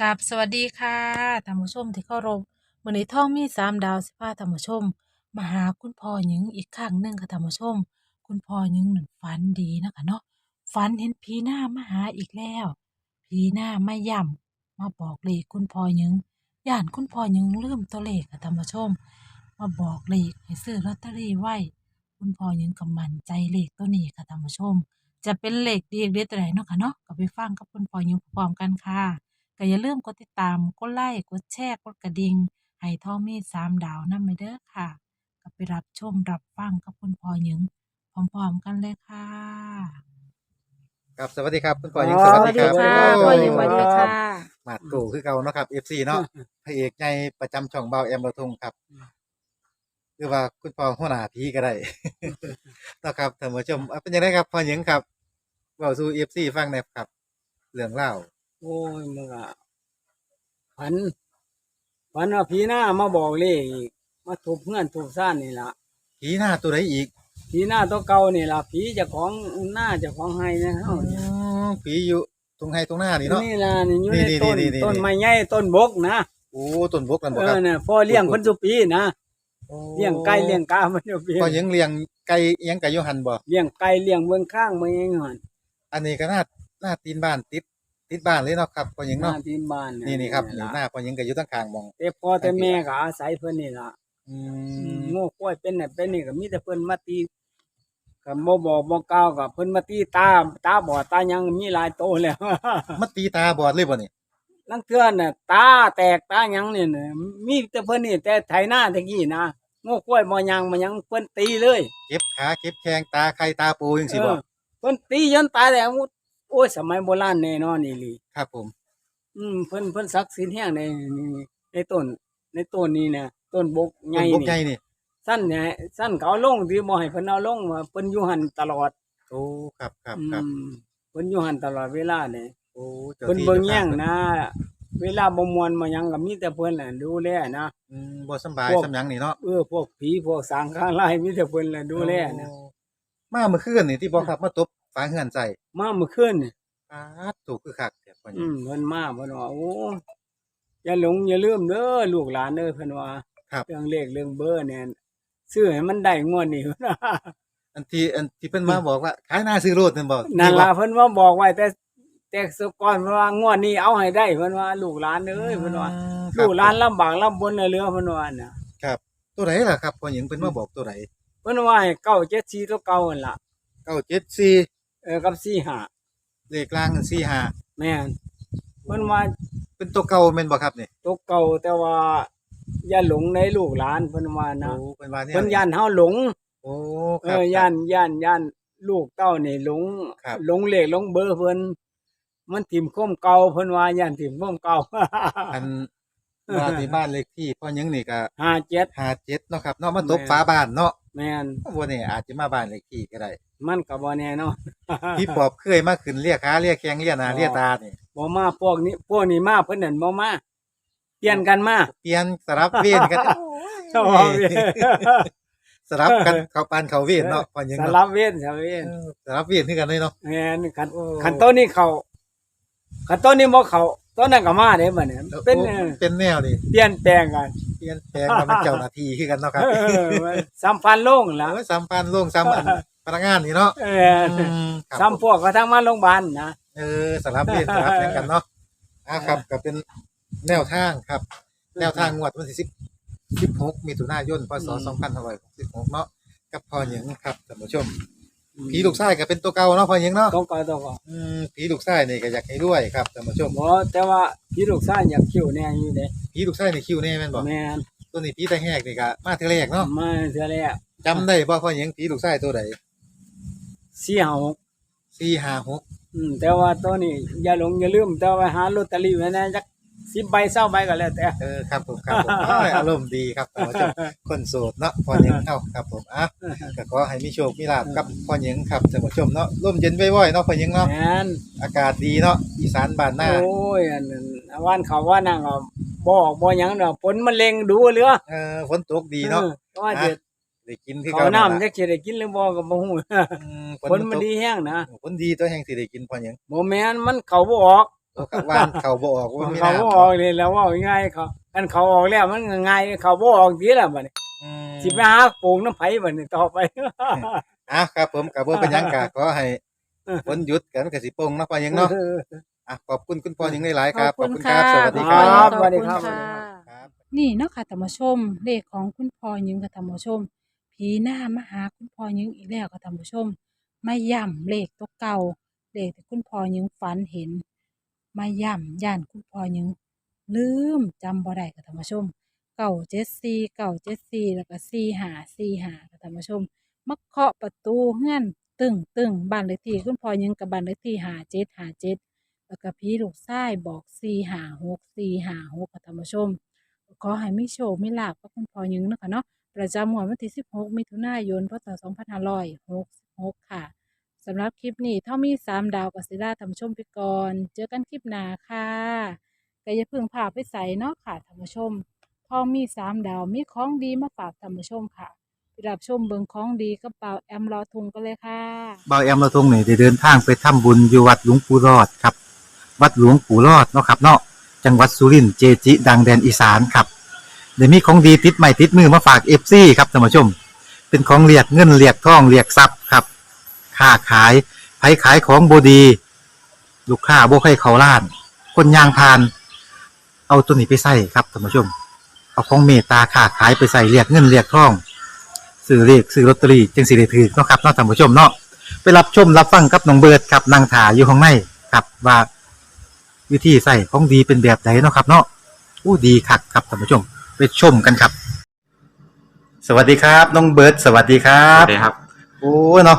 กับสวัสดีค่ะท่านผู้ชมที่เคารพมื้อนี้ท่องมีสามดาวสิพาท่านผู้ชม มาหาคุณพ่อหญิงอีกครั้งหนึ่งค่ะท่านผู้ชม คุณพ่อหญิงหนั่นฝันดีนะคะเนาะฝันเห็นผีหน้ามาหาอีกแล้วผีหน้ามาย่ำมาบอกเลขคุณพ่อหญิงย่านคุณพ่อหญิงลืมตัวเลขค่ะท่านผู้ชม มาบอกเลขให้ซื้อลอตเตอรี่ไว้ คุณพ่อหญิงก็มั่นใจเลขตัวนี้ค่ะท่านผู้ชม จะเป็นเลขดีหรือตัวไหนเนาะค่ะเนาะก็ไปฟังกับคุณพ่อหญิงพร้อมกันค่ะ ก็อย่าลืมกดติดตาม กดไลค์ กดแชร์ กดกระดิ่ง ให้ทอมมี่สามดาวนั่นไปเด้อค่ะ ก็ไปรับชมรับฟังกับคุณพ่อหญิงพร้อมๆกันเลยค่ะ ครับสวัสดีครับคุณพ่อหญิงอ๋อสวัสดีครับสวัสดีค่ะโอ้พ่อหญิงสวัสดีค่ะ มาดกูคือเก่าเนาะครับ FC เนาะพระเอกในประจำช่องเบาแอมระทงครับหรือว่าคุณพ่อหัวหน้าผีก็ได้ เนาะครับท่านผู้ชมอะเป็นยังไงครับพ่อหญิงครับเบาสู่ FC ฟังหน่อยครับ เรื่องเล่า โอ้ยมึงอะฝันฝันว่าผีหน้ามาบอกเลขอีกมาทุบเงื่อนทุบซ่านนี่ล่ะผีหน้าตัวไหนอีกผีหน้าตัวเก่านี่ล่ะผีเจะของหน้าเจะของไห้นะเฮาอ๋เนี่ยอผีอยู่ตรงไห้ตรงหน้านี่เนาะ นี่ล่ะนี่อยู่นี่ในนี่ต้นนี่นี่ ต้นไม้ใหญ่ต้นบกนะโอ้ต้นบกนั่นบ่เอครับอเนี่ยพ่อเลี้ยงเพิ่นสุปีนะโอ้เลี้ยงไก่เลี้ยงกามันสุปีพ่อหญิงเลี้ยงไก่อิหยังไก่อยู่หันบ่เลี้ยงไก่เลี้ยงเบิ่งข้างเบิ่งหยังหั่นอันนี้ก็หน้าหน้าตีนบ้านติด ติดบ้านเลยเนาะครับพ่อหญิงหน้าเนาะที่บ้านนี่นี่ครับล่ะหน้าพ่อหญิงก็อยู่ตั้งข้างหมองแต่พ่อแต่แม่ก็อาศัยเพิ่นนี่ล่ะอือืมมโง่กล้วยเป็นน่ะเป็นนี่ก็มีแต่เพิ่นมาตีก็บ่บอกบ่กล่าวก็เพิ่นมาตีตาตาบอดตายังมีหลายโตแล้ว มาตีตาบอดเลยบ่นี่ลังเทื่อน่ะตาแตกตายังนี่น่ะมีแต่เพิ่นนี่แต่ไถหน้าตะกี้นะโง่กล้วยบ่ยังบ่ยังเพิ่นตีเลย เก็บขาเก็บแข้งตาไข่ตาปูจังซี่บ่เออเพิ่นตีจนตายแล้ว โอ้ยสมัยโบราณแน่นอนนี่ลีครับผม อืมเพิ่นเพิ่นศักดิ์สิทธิ์แฮงในนี่ในต้น ในต้นนี้น่ะต้นบกใหต้ญ่นบกนี่ใหญ่นี่สั้นเนี่ยสั้นเขาเอาลงที่บ่ให้เพิ่นเอาลงว่าเพิ่นอยู่หันตลอดโอ้ครับครับอืครับมเพิ่นอยู่หันตลอดเวลาเนี่ย โอ้จ้าเพิ่นที่เบิ่งจ้าแย่งทานะเวลาบ่ม่วนมาหยังก็มีแต่เพิ่นแหละดูแลนะ อืมบ่สำบายพวก สำหยังนี่เนาะเออพวกผีพวกสางข้างไล่มีแต่เพิ่นแหละดูแลนะโอ้มาเมื่อคืนนี่ที่บ่ครับมาตบ ฝาเฮือนใส่มาเมื่อคืนนี่อาถูกคือคักแท้พ่อหญิอืงมเพิ่นมาเพิ่นว่าโอ้อย่าหลงอย่าลืมเด้อลูกหลานเด้อเพิ่นว่าครับ เรื่องเลขเรื่องเบอร์เนี่ยซื้อให้มันได้งวดนี้เพิ่นว่าอันที่อันที่เพิ่นมาบอกว่าขายหน้าซื้อรถนั่นบ่นั่นล่ะเพิ่นว่าบอกไว้แต่แต่สก่อนเพิ่นว่างวดนี้เอาให้ได้เพิ่นว่าลูกหลานเอ้ยเพิ่นว่าครับลูกหลานลำบากลำบนเหลือเพิ่นว่าน่ะครับตัวไหนล่ะครับพ่อหญิงเพิ่นมาบอกตัวไหนเพิ่นว่าให้เก้าเจ็ดสี่ตัวเก่าหั่นล่ะ974เออกับสี่ห้าเลขล่างกัน45แม่นเพิ่นว่าเป็นตัวเก่าแม่นบ่ครับนี่ตัวเก่าแต่ว่า อย่าหลงในลูกหลานเพิ่นว่านะโอ้เพิ่นว่าเนี่ยเพิ่นย่านเฮาหลง โอ้เอครับ อย่านย่านย่านลูกเต้านี่หลงครับ หลงเลขหลงเบอร์เพิ่นมันถิ่มข้มเก่าเพิ่นว่าย่านถิ่มข้มเก่า อัน ว่าที่บ้านเลขที่พ่อหญิงนี่ก็ห้าเจ็ดห้าเจ็ดเนาะครับเนาะมาตบแม่นฝาบ้านเนาะแม่นวันนี้อาจจะมาบ้านเลขที่ก็ได้มันก็บ่แน่เนาะพี่ปอบเคยมาขึ้นเรียกขาเรียกแข้งเรียกหนาอ๋อเรียกตานี่บ่มาพวกนี้พวกนี้มาเพิ่นนั่นบ่มาเปลี่ยนกันมาเปลี่ยนสลับเวียนกันชอบเอาเว้ยสลับกันเขาปานเขาเวียนเนาะพ่อหญิงสเนาะลับเว้นสลับเว้นเออสลับเวียนคือกันเลยเนาะแม่นคันโอ้คันต้นนี้เขาคันต้นนี้บ่เขา ต้นนั้นก็มาเด้บัดนี้เป็นโอ้เออเป็นแนวนี่เปลี่ยนแปลงกันเปลี่ยนแปลงมาเป็นเจ้าหน้าที่คือกันเนาะครับเออสัมพันธ์โลงล่ะโอ้ยสามพันลงสามอันพนักงานนี่เนาะเอออืมครับสัมพวกก็ทั้งมาโรงพยาบาลนะ เออสลับเวียนสลับแข่งกันเนาะอ่าครับก็เป็นแนวทางครับ แนวทางงวดวันที่สิบสิบหกมิถุนายนพศสองพันห้าร้อยหกสิบหกเนาะกับพ่อหญิงครับท่านผู้ชม ผีลูกไส้ก็เป็นตัวเก่าเนาะพ่อหญิงเนาะต้องก็ต้องก็อืมผีลูกไส้นี่ก็อยากให้ด้วยครับท่านผู้ชมบ่แต่ว่าพี่ลูกชายอยากคิวแน่อยู่เด้ผีลูกไส้นี่คิวแน่แม่นบ่แม่นตัวนี้ผีตาแหกนี่ก็มาเทอแรกเนาะมาเทื่อแรกจำได้บ่พ่อหญิงผีลูกไส้ตัวใด4 5 6สี่ห้าหกอืมแต่ว่าตัวนี้อย่าหลงอย่าลืมแต่ว่าหาลอตเตอรี่ไว้นะจัก 10ใบ20ใบก็แล้วแต่ เออครับผมครับผมอ้ายอารมณ์ดีครับท่านผู้ชมคนโสดเนาะพ่อหญิงเฮาครับผมอะก็ขอให้มีโชคมีลาภกับพ่อหญิงครับท่านผู้ชมเนาะร่มเย็นไว้ๆเนาะพ่อหญิงเนาะแม่นอากาศดีเนาะอีสานบ้านหน้าโอ้ยอันนั้นวันเขาว่านั่งก็บ่ออกบ่หยังดอกฝนมันเล็งดูเหลือเออฝนตกดีเนาะออว่าจะได้กินคือเขาเก่าน้ำล่ะจักสิได้กินหรือบ่ก็บ่ฮู้อืมฝนมันดีแฮงนะฝนดีตัวแห่งสิได้กินพ่อหญิงบ่แม่นมันเขาบ่ออก ฝโอ้ครับวานเขาบ่ออกว่ามีเขาน้ำบ่ออกเลยแล้วว่าง่ายเขาอันเขาออกแล้วมันก็ง่ายเขาบ่ออกดีแล้วบัดนี้อืมสิไปหาปลูกน้ำไผบัดนี้ต่อไป อะครับผมกับว่าเป็นหยังกะขอให้ฝนหยุดกันกับสิโปงเนาะพอหยังเนาะอะขอบคุณคุณพ่อหยังหลายๆครับขอบคุณครับสวัสดีคครัรับบสวัสดีครับ ขอณครัะบนี่เนาะค่ะธรรมชม เลขของคุณพ่อยิงกับธรรมชม ผีหน้ามาหาคุณพ่อยิงอีกแล้วกับธรรมชมมาย่ำเลขตัวเก่าเลขที่คุณพ่อยิงฝันเห็น มาย่ำย่านคุณพ่อยิงลืมจำบ่ได้กับธรรมชมเก่าเจ็ดสี่เก่าเจ็ดสี่แล้วก็สี่หาสี่หากับธรรมชมมาเคาะประตูเฮือนตึงตึงบ้านเลขที่คุณพ่อยิงกับบ้านเลขที่หาเจ็ดหาเจ็ดแล้วก็พี่ลูกชายบอกสี่หาหกสี่หาหกค่ะท่านผู้ชม ขอให้มีโชคมีลาภกับคุณพ่อยิงเนาะคะเนาะประจำวดวันที่สิบหกมิถุนายน พศสองพันห้าร้อยหกสิบหกค่ะ สำหรับคลิปนี้ถ้ามีสามดาวกับศิลาท่านผู้ชมไปก่อน เจอกันคลิปหน้าค่ะก็อย่าเพิ่งพาไปใส่เนาะค่ะท่านผู้ชมพอมีสามดาวมีของดีมาฝากท่านผู้ชมค่ะไปรับชมเบิงของดีกับเป่าแอมรอทุงกันเลยค่ะเบ่าแอมเราทงนี่ได้เดินทางไปทำบุญอยู่วัดหลวงปู่รอดครับ วัดหลวงปู่รอดเนาะครับเนาะจังหวัดสุรินทร์เจจิ ดังแดนอีสานครับเดี๋ยวมีของดีติดใหม่ติดมือมาฝากเอฟซีครับท่านผู้ชม เป็นของเรียกเงินเรียกทองเรียกทรัพย์ครับ ค้าขายไผขายของบดี ลูกค้าบ่ใครเขาล้าน คนยางพาน เอาตัวนี้ไปใส่ครับท่านผู้ชม เอาของเมตตาค้าขายไปใส่เรียกเงินเรียกทองซื้อเรียกซื้อลอตเตอรี่จึงสิได้ถือเนาะครับเนาะท่านผู้ชมเนาะไปรับชมรับฟังกับน้องเบิร์ดครับนางถาอยู่ข้างในครับว่าวิธีใส่ของดีเป็นแบบไหนเนาะครับ เนาะอู้ดีคักครับท่านผู้ชม ไปชมกันครับ สวัสดีครับ น้องเบิร์ดสวัสดีครัครับบสวัสดีครับ โอ้เนาะ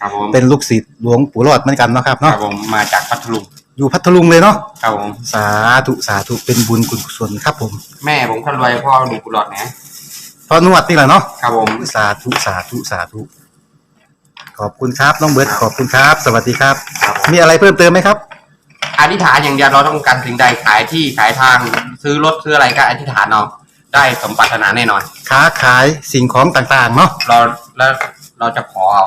ครับผมเป็นลูกศิษย์หลวงปู่รอดเหมือนกันเนาะครับครัเนาะบผมมาจากพัทลุงอยู่พัทลุงเลยเนาะครับผมสาธุสาธุเป็นบุญกุศลครับผมแม่ผมคนรวยพ่อหนุ่มกุหลาบนะพอนวดนี่แหละเนาะครับผม สาธุสาธุสาธุขอบคุณครับน้องเบิร์ดขอบคุณครับ สวัสดีครับ ครับผม มีอะไรเพิ่มเติมไหมครับ อธิษฐานอย่างเดียวเราต้องการสิ่งใดขายที่ขายทางซื้อรถซื้ออะไรก็อธิษฐานเอาได้สมปรารถนาแน่นอน ค้าขายสิ่งของต่างๆเนาะเราแล้วเราจะขอเอา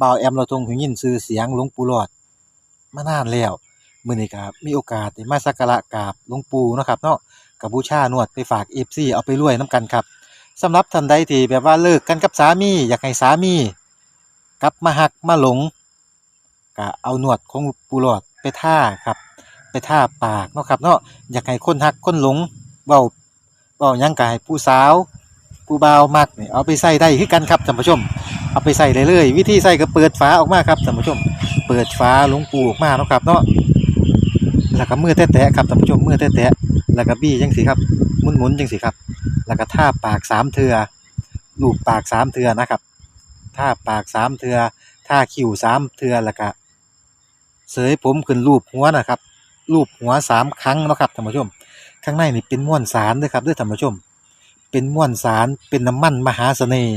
บ่าวแอมเราทรงหูยินชื่อเสียงหลวงปู่หลอดมานานแล้วมื้อนี้ก็มีโอกาสได้มาสักการะกราบหลวงปู่เนาะครับเนาะกับบูชานวดไปฝาก FC เอาไปรวยนํกันครับสำหรับท่านใดที่แบบว่าเลิกกันกับสามี อยากให้สามี กลับมาหักมาหลงก็เอาหนวดของปูหลอดไปท่าครับ ไปท่าปากเนาะครับเนาะอยากให้คนหักคนหลงเว้าเว้ายังกายผู้สาว ผู้บ่าวมักนี่เอาไปใส่ได้คือกันครับท่านผู้ชม เอาไปใส่ได้เลย วิธีใส่ก็เปิดฝาออกมาครับท่านผู้ชม เปิดฝาหลวงปูออกมาเนาะครับเนาะแล้วก็มือแตะๆครับท่านผู้ชมมือแตะแล้วก็บี้จังสิครับหมุนๆจังสิครับ แล้วก็ท่าปากสามเทือลูบปากสามเทือนะครับท่าปากสามเทือท่าคิ้วสามเทือแล้วก็เสยผมขึ้นรูปหัวนะครับรูปหัวสามครั้งเนาะครับท่านผู้ชม ข้างในนี่เป็นม้วนสารด้อครับด้อท่านผู้ชม เป็นม้วนสารเป็นน้ำมันมหาเสน่ห์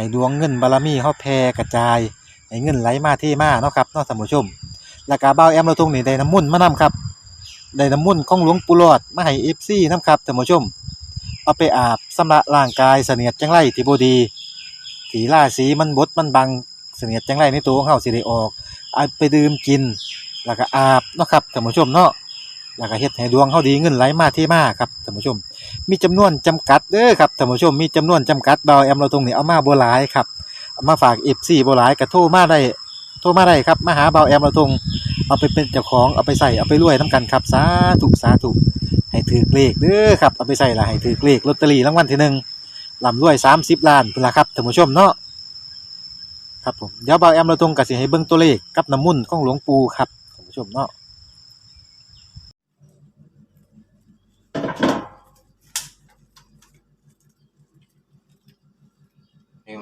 ให้ดวงเงินบารมีเฮาแผ่กระจายให้เงินไหลมาเทมาเนาะครับเนาะท่านผู้ชมแล้วก็เบาแอมเราตรงนี้ได้น้ำมุ่นมานํครับได้น้ำมุ่นของหลวงปู่หลอดมาให้ FC นํครับท่านผู้ชม เอาไปอาบสำระร่างกายเสนียดจังไรที่บดีที่าสีมันบดมันบังเสนียดจังไรในตัวของเฮาสิได้ออกเอาไปดื่มกิน แล้วก็อาบเนาะครับท่านผู้ชมเนาะแล้วก็เฮ็ดให้ดวงเฮาดีเงินไหลมาเทมาครับท่านผู้ชม มีจำนวนจำกัดเด้อครับท่านผู้ชมมีจำนวนจำกัดเบาแอมเราตรงนี้เอามาโบ่หลายครับเอามาฝาก FC บ่หลายก็โทรมาได้โทรมาได้ครับมาหาเบาแอมเราทงเอาไปเป็นเจ้าของเอาไปใส่เอาไปรวยน้ำกันครับสาธุสาธุให้ถือเลขเด้อครับเอาไปใส่ละให้ถือเลขลอตเตอรี่รางวัลที่หนึ่งลำรวยสามสิบล้านเป็นละครับท่านผู้ชมเนาะครับผมเดี๋ยวเบาแอมเราทงกับสิให้เบิ่งตัวเลขกับน้ำมุ่นของหลวงปู่ครับท่านผู้ชมเนาะ นี่คุณ